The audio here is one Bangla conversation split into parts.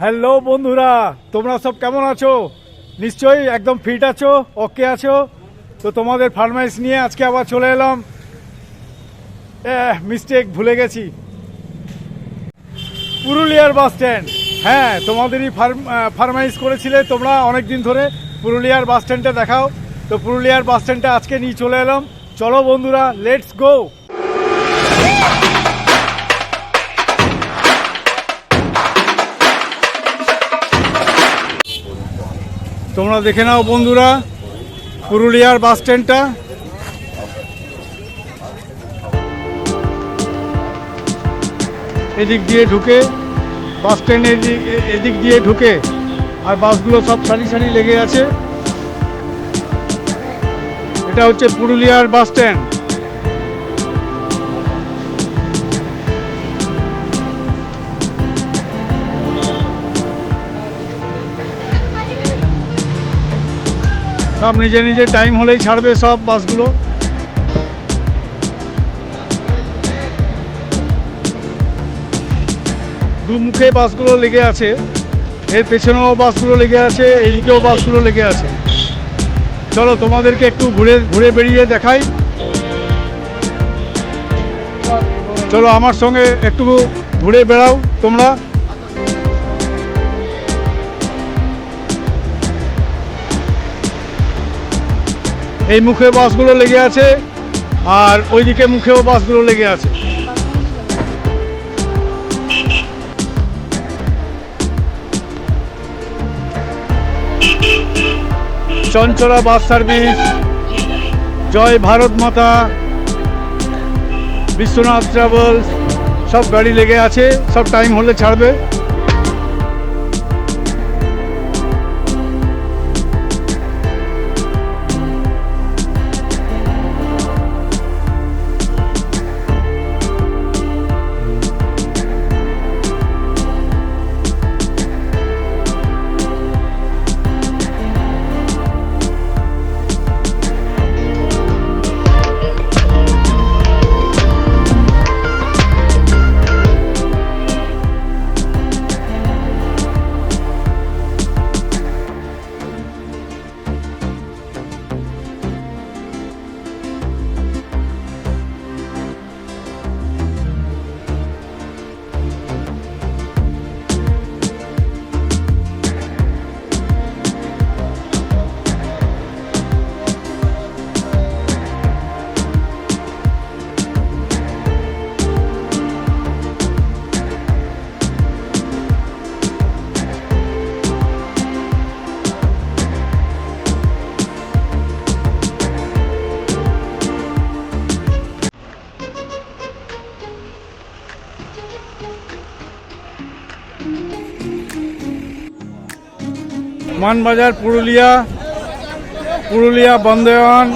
হ্যালো বন্ধুরা, তোমরা সব কেমন আছো? নিশ্চয়ই একদম ফিট আছো ওকে আছো? তো তোমাদের ফার্মাইস নিয়ে আজকে আবার চলে এলাম। মিস্টেক ভুলে গেছি। পুরুলিয়ার বাস স্ট্যান্ড হ্যাঁ তোমাদেরই ফার্মাইস করেছিলে তোমরা অনেক দিন ধরে। পুরুলিয়ার বাস স্ট্যান্ডটা দেখাও। তো পুরুলিয়ার বাস স্ট্যান্ডটা আজকে নিয়ে চলে এলাম। চলো বন্ধুরা লেটস গো তোমরা দেখে নাও বন্ধুরা, পুরুলিয়ার বাস স্ট্যান্ডটা। এদিক দিয়ে ঢুকে, বাস স্ট্যান্ড এদিক এদিক দিয়ে ঢুকে, আর বাসগুলো সব সারি সারি লেগে আছে। এটা হচ্ছে পুরুলিয়ার বাস স্ট্যান্ড। সব নিজে নিজে টাইম হলেই ছাড়বে সব বাসগুলো দুমুখে বাসগুলো লেগে আছে, এর পেছনেও বাসগুলো লেগে আছে এইদিকেও বাসগুলো লেগে আছে। চলো তোমাদেরকে একটু ঘুরে ঘুরে বেরিয়ে দেখাই। চলো আমার সঙ্গে একটু ঘুরে বেড়াও তোমরা। এই মুখে বাসগুলো লেগে আছে আর ওইদিকে মুখেও বাসগুলো লেগে আছে। চঞ্চলা বাস সার্ভিস, জয় ভারত মাতা, বিশ্বনাথ ট্রাভেলস, সব গাড়ি লেগে আছে, সব টাইম হলে ছাড়বে। মানবাজার পুরুলিয়া পুরুলিয়া বন্দেওয়ান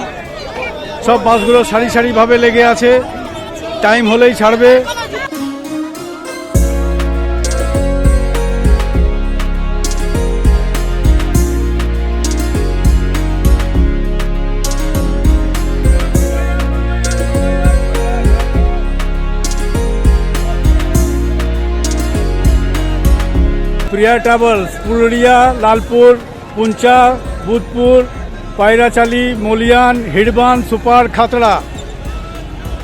সব বাসগুলো সারি সারিভাবে লেগে আছে। টাইম হলেই ছাড়বে। Priya travels Purulia, Lalpur, Puncha, Budhpur, Payrachali, Moliyan, Hirban, super, Khatra.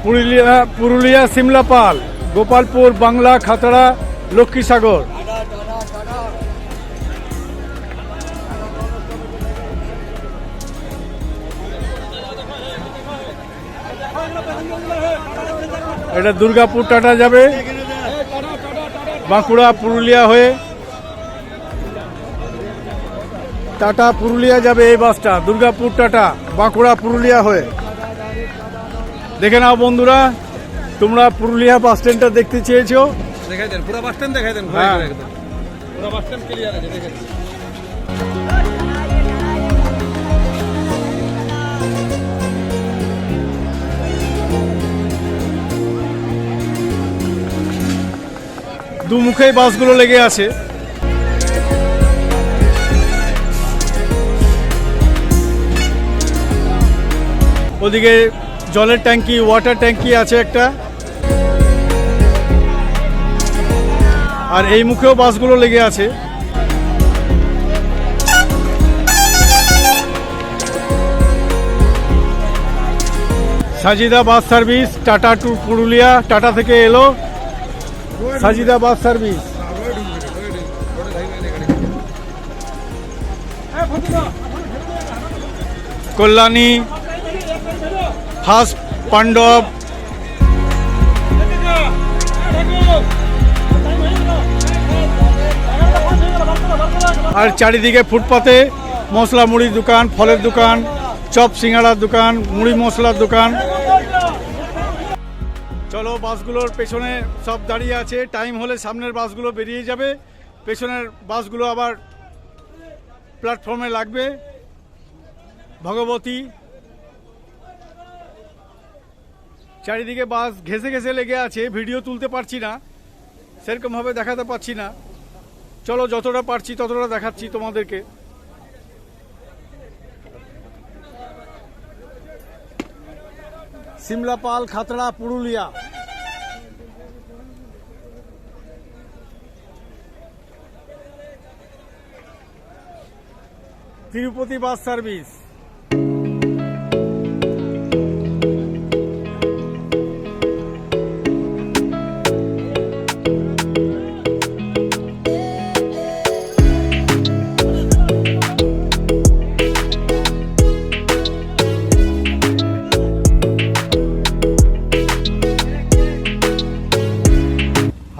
Purulia Purulia, Simlapal, Gopalpur, Bangla, Khatra, Lakshmisagar. এটা দুর্গাপুর টাটা যাবে। বাঁকুড়া, পুরুলিয়া হয়ে টাটা পুরুলিয়া যাবে এই বাসটা দুর্গাপুর টাটা বাঁকুড়া পুরুলিয়া হয়ে। দেখে নাও বন্ধুরা তোমরা পুরুলিয়া বাস স্ট্যান্ডটা দেখতে চেয়েছো? দেখাই দেন পুরো বাস স্ট্যান্ড দেখাই দেন হ্যাঁ। ঘুরে একদম। পুরো বাস স্ট্যান্ড ক্লিয়ার আছে দেখে দুমুখেই বাসগুলো লেগে আছে। ওদিকে জলের ট্যাঙ্কি ওয়াটার ট্যাঙ্কি আছে একটা। আর এই মুখেও বাসগুলো লেগে আছে। Sajida bus service, Tata to Purulia, Tata থেকে এলো। Sajida bus service. Kalyani first Pandav. আর চারিদিকে ফুটপাতে মশলা মুড়ির দোকান, ফলের দোকান, চপ সিঙ্গাড়ার দোকান, মুড়ি মশলার দোকান। চলো বাসগুলোর পেছনে সব দাঁড়িয়ে আছে। টাইম হলে সামনের বাসগুলো বেরিয়ে যাবে। পেছনের বাসগুলো আবার প্ল্যাটফর্মে লাগবে। ভগবতী চারিদিকে বাস ঘেসে ঘেসে লেগে আছে, ভিডিও তুলতে পারছি না, সেরকমভাবে দেখাতে পারছি না। চলো, যতটা পারছি ততটা দেখাচ্ছি তোমাদেরকে। Simlapal, Khatra, Purulia. Tirupati bus service.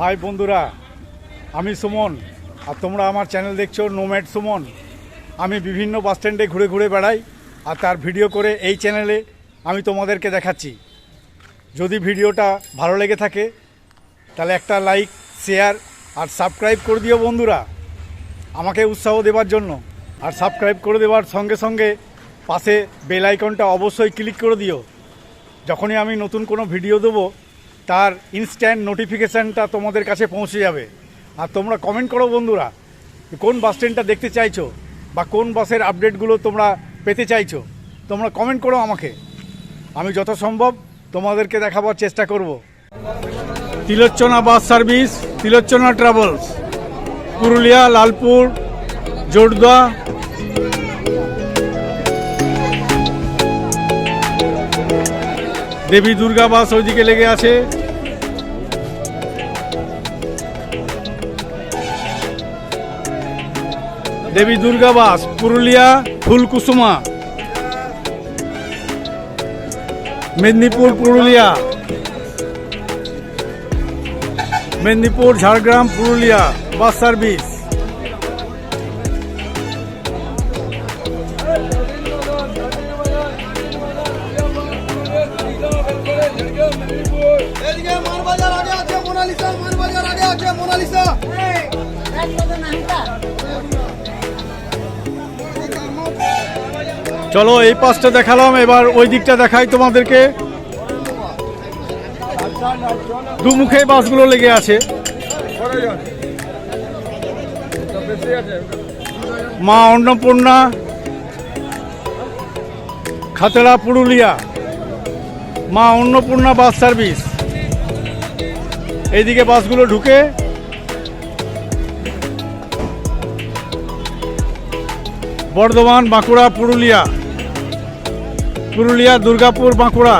Hi বন্ধুরা, আমি সুমন, আর তোমরা আমার চ্যানেল দেখছ নোম্যাড সুমন। আমি বিভিন্ন বাস স্ট্যান্ডে ঘুরে ঘুরে বেড়াই, আর তার ভিডিও করে এই চ্যানেলে আমি তোমাদেরকে দেখাচ্ছি। যদি ভিডিওটা ভালো লেগে থাকে, তাহলে একটা লাইক শেয়ার আর সাবস্ক্রাইব করে দিও বন্ধুরা। আমাকে উৎসাহ দেওয়ার জন্য, আর সাবস্ক্রাইব করে দেওয়ার সঙ্গে সঙ্গে পাশে বেল আইকনটা অবশ্যই ক্লিক করে দিও। যখনই আমি নতুন কোনো ভিডিও দেবো তার ইনস্ট্যান্ট নোটিফিকেশানটা তোমাদের কাছে পৌঁছে যাবে। আর তোমরা কমেন্ট করো বন্ধুরা, কোন বাস স্ট্যান্ডটা দেখতে চাইছো বা কোন বাসের আপডেটগুলো তোমরা পেতে চাইছো, তোমরা কমেন্ট করো আমাকে। আমি যত সম্ভব তোমাদেরকে দেখাবার চেষ্টা করব। Tilochana bus service Tilochana travels Purulia, Lalpur, Jorda. Devi Durga bus ওইদিকে লেগে আছে। Devi Durga bus Purulia Phulkusuma. Medinipur Purulia. Medinipur Jhargram Purulia bus service. চলো, এই পাশটা দেখালাম, এবার ওই দিকটা দেখাই তোমাদেরকে। দুমুখে বাসগুলো লেগে আছে। মা অন্নপূর্ণা, খাতড়া পুরুলিয়া, মা অন্নপূর্ণা বাস সার্ভিস। এইদিকে বাসগুলো ঢুকে। Bardhaman, Bankura, Purulia. Purulia, Durgapur, Bankura.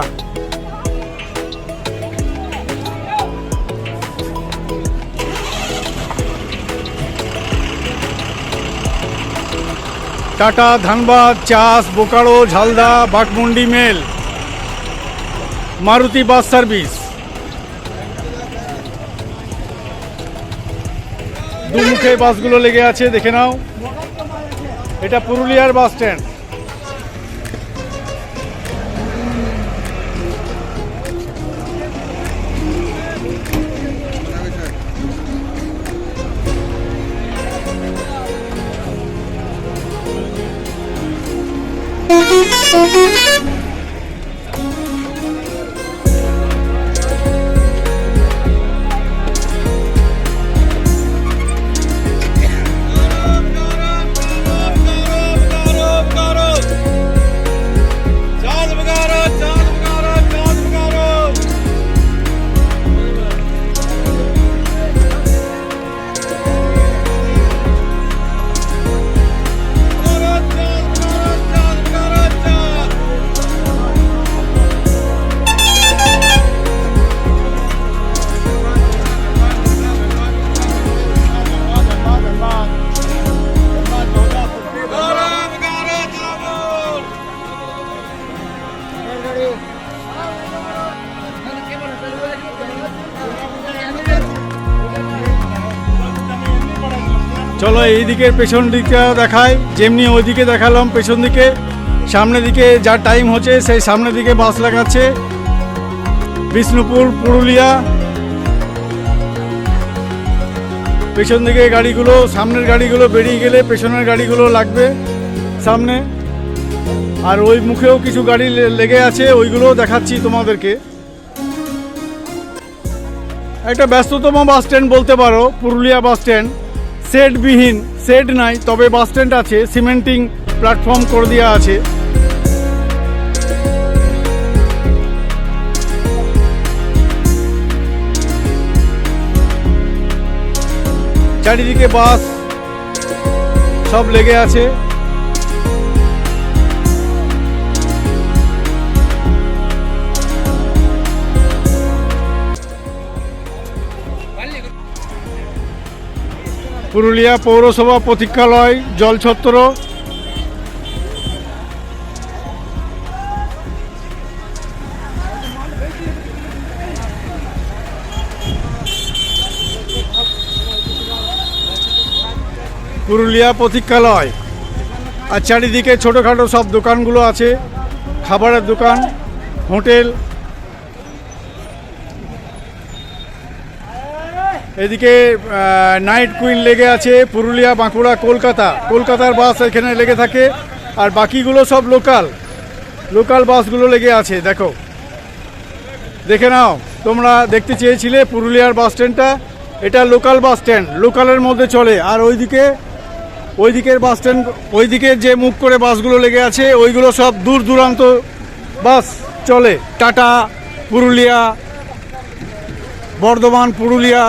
Tata, Dhanbad, Chas, Bokaro, Jhalda Baghmundi mail. Maruti bus service. দুমুখে বাসগুলো লেগে আছে, দেখে নাও। এটা পুরুলিয়ার বাস স্ট্যান্ড। Música দিকের পেছন দিকটা দেখায় যেমনি ওইদিকে দেখালাম পেছন দিকে। সামনের দিকে যা টাইম হচ্ছে, সেই সামনের দিকে বাস লাগাচ্ছে। বিষ্ণুপুর, পুরুলিয়া। পেছন দিকে গাড়িগুলো, সামনের গাড়িগুলো বেরিয়ে গেলে পেছনের গাড়িগুলো লাগবে সামনে। আর ওই মুখেও কিছু গাড়ি লেগে আছে ওইগুলো দেখাচ্ছি তোমাদেরকে। একটা ব্যস্ততম বাস স্ট্যান্ড বলতে পারো, পুরুলিয়া বাস স্ট্যান্ড সেটবিহীন, সেট নাই, তবে বাস স্ট্যান্ড আছে, সিমেন্টিং প্ল্যাটফর্ম করে দেওয়া আছে। চারিদিকে বাস সব লেগে আছে। পুরুলিয়া পৌরসভা প্রতীক্ষালয় জলছত্র পুরুলিয়া প্রতীক্ষালয়। আর চারিদিকে ছোটোখাটো সব দোকানগুলো আছে। খাবারের দোকান, হোটেল এদিকে নাইট কুইন লেগে আছে পুরুলিয়া, বাঁকুড়া, কলকাতা। কলকাতার বাস এখানে লেগে থাকে, আর বাকিগুলো সব লোকাল লোকাল বাসগুলো লেগে আছে, দেখো। দেখে নাও, তোমরা দেখতে চেয়েছিলে পুরুলিয়ার বাস স্ট্যান্ডটা। এটা লোকাল বাস স্ট্যান্ড লোকালের মধ্যে চলে। আর ওইদিকে ওই দিকের বাস স্ট্যান্ড ওই দিকে যে মুখ করে বাসগুলো লেগে আছে, ওইগুলো সব দূর দূরান্ত বাস চলে। টাটা, পুরুলিয়া, বর্ধমান, পুরুলিয়া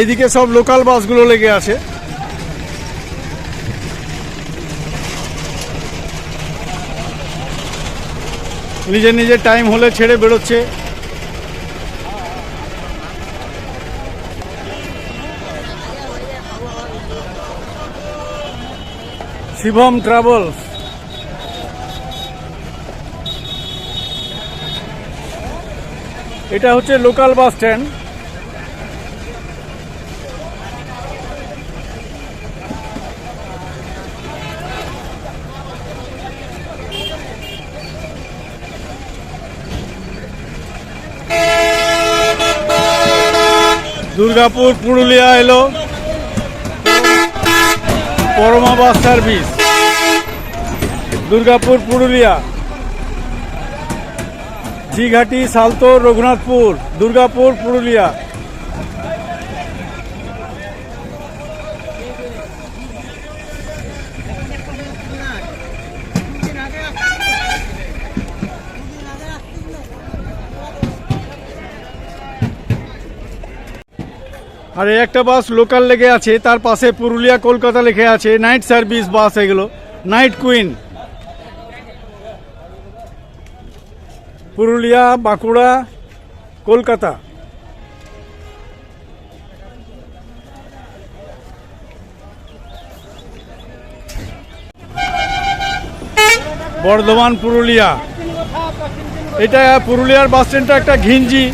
এদিকে সব লোকাল বাসগুলো লেগে আছে। নিজের নিজের টাইম হলে ছেড়ে বেরোচ্ছে। শিবম ট্রাভেলস। এটা হচ্ছে local bus stand. Durgapur Purulia এলো। Parama bus service. Durgapur Purulia. Jhighati Saltora Raghunathpur Durgapur Purulia. আর একটা বাস লোকাল লেগে আছে, তার পাশে পুরুলিয়া, কলকাতা লেখে আছে নাইট সার্ভিস বাস এগুলো নাইট কুইন পুরুলিয়া, বাঁকুড়া, কলকাতা। বর্ধমান, পুরুলিয়া। এটা পুরুলিয়ার বাস স্ট্যান্ডটা একটা ঘিঞ্জি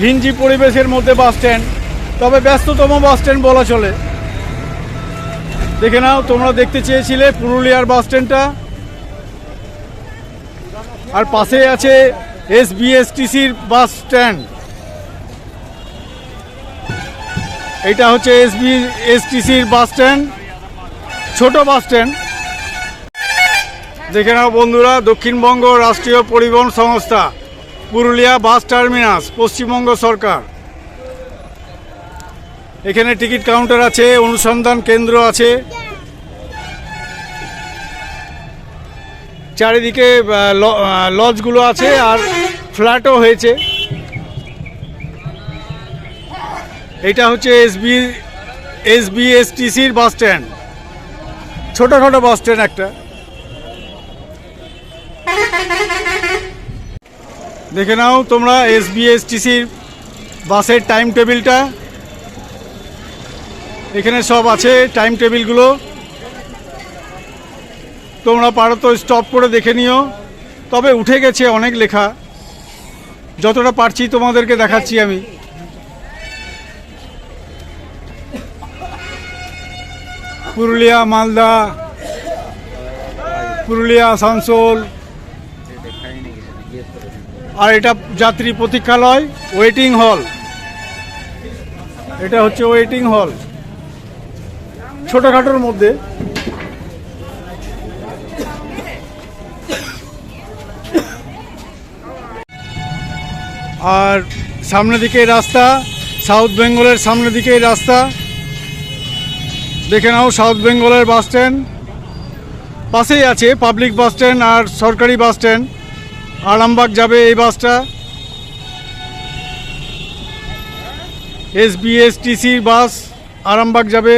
ঘিঞ্জি পরিবেশের মধ্যে বাস স্ট্যান্ড তবে ব্যস্ততম বাস স্ট্যান্ড বলা চলে। দেখে নাও, তোমরা দেখতে চেয়েছিলে পুরুলিয়ার বাস স্ট্যান্ডটা। আর পাশে আছে এস বিএসটিসির বাস স্ট্যান্ড। এটা হচ্ছে এস এসটিসির বাস স্ট্যান্ড, ছোট বাস স্ট্যান্ড। দেখে নাও বন্ধুরা, দক্ষিণবঙ্গ রাষ্ট্রীয় পরিবহন সংস্থা, পুরুলিয়া বাস টার্মিনাস, পশ্চিমবঙ্গ সরকার। এখানে টিকিট কাউন্টার আছে, অনুসন্ধান কেন্দ্র আছে। চারিদিকে লজগুলো আছে আর ফ্ল্যাটও হয়েছে। এটা হচ্ছে এসবি, এসবিএসটিসির বাস স্ট্যান্ড। ছোটোখাটো বাস স্ট্যান্ড একটা। দেখে নাও তোমরা এসবিএসটিসির বাসের টাইম টেবিলটা। এখানে সব আছে টাইম টেবিলগুলো তোমরা পারো তো স্টপ করে দেখে নিও। তবে উঠে গেছে অনেক লেখা। যতটা পারছি তোমাদেরকে দেখাচ্ছি আমি। পুরুলিয়া, মালদা, পুরুলিয়া, আসানসোল। আর এটা যাত্রী প্রতীক্ষালয় ওয়েটিং হল এটা হচ্ছে ওয়েটিং হল ছোটোখাটোর মধ্যে। আর সামনের দিকে রাস্তা, সাউথ বেঙ্গলের সামনের দিকে রাস্তা। দেখে নাও, সাউথ বেঙ্গলের বাস স্ট্যান্ড। পাশেই আছে পাবলিক বাস স্ট্যান্ড আর সরকারি বাস স্ট্যান্ড। আরামবাগ যাবে এই বাসটা। এস বিএসটিসির বাস আরামবাগ যাবে।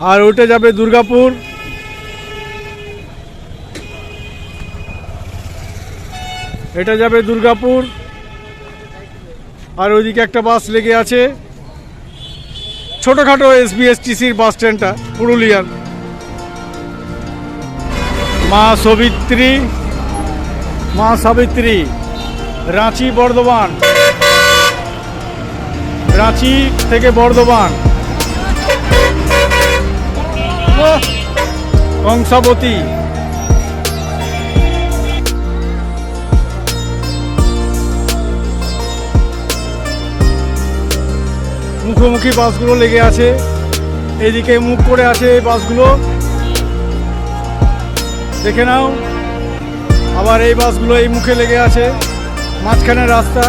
আর ওইটা যাবে দুর্গাপুর। এটা যাবে দুর্গাপুর। আর ওইদিকে একটা বাস লেগে আছে। ছোটোখাটো এস বিএসটিসির বাস স্ট্যান্ডটা, পুরুলিয়ার। মা সবিত্রী, মা সাবিত্রী, রাঁচি বর্ধমান। রাঁচি থেকে বর্ধমান। কংসাবতী মুখোমুখি বাসগুলো লেগে আছে। এদিকে মুখ করে আছে এই বাসগুলো। দেখে নাও, আবার এই বাসগুলো এই মুখে লেগে আছে। মাঝখানে রাস্তা।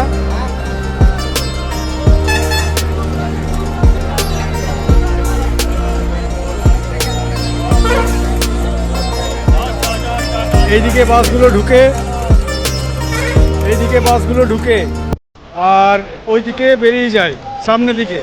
এইদিকে বাসগুলো ঢুকে এইদিকে বাসগুলো ঢুকে আর ওইদিকে বেরিয়ে যায় সামনের দিকে